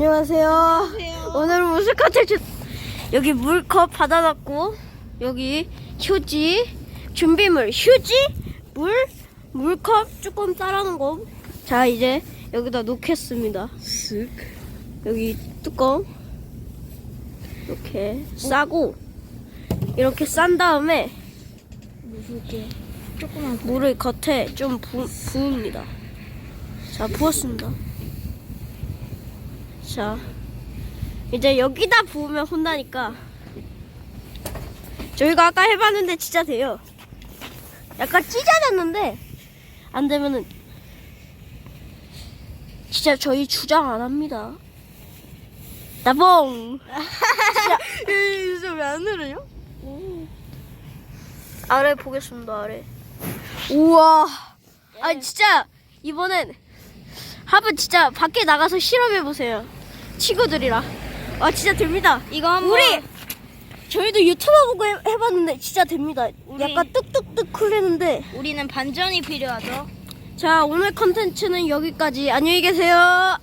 안녕하세요. 오늘은 무슨 컨텐츠? 여기 물컵 받아놨고 여기 휴지 준비물 휴지 물 물컵 조금 따라는 거. 자 이제 여기다 놓겠습니다. 쓱. 여기 뚜껑 이렇게 싸고 이렇게 싼 다음에 무섭게. 조그만 물을 겉에 좀 부, 부읍니다. 자, 부었습니다. 자, 이제 여기다 부으면 혼나니까 저희가 아까 해봤는데 진짜 돼요. 약간 찢어졌는데 안 되면은 진짜 저희 주장 안 합니다. 나봉. 진짜 왜안 늘어요? 아래 보겠습니다 아래 우와 아 진짜 이번엔 한번 진짜 밖에 나가서 실험해 보세요 친구들이랑 아 진짜 됩니다. 이거 한번 우리 저희도 유튜브 보고 해, 해봤는데 진짜 됩니다. 우리- 약간 뚝뚝뚝 풀리는데. 우리는 반전이 필요하죠. 자 오늘 컨텐츠는 여기까지. 안녕히 계세요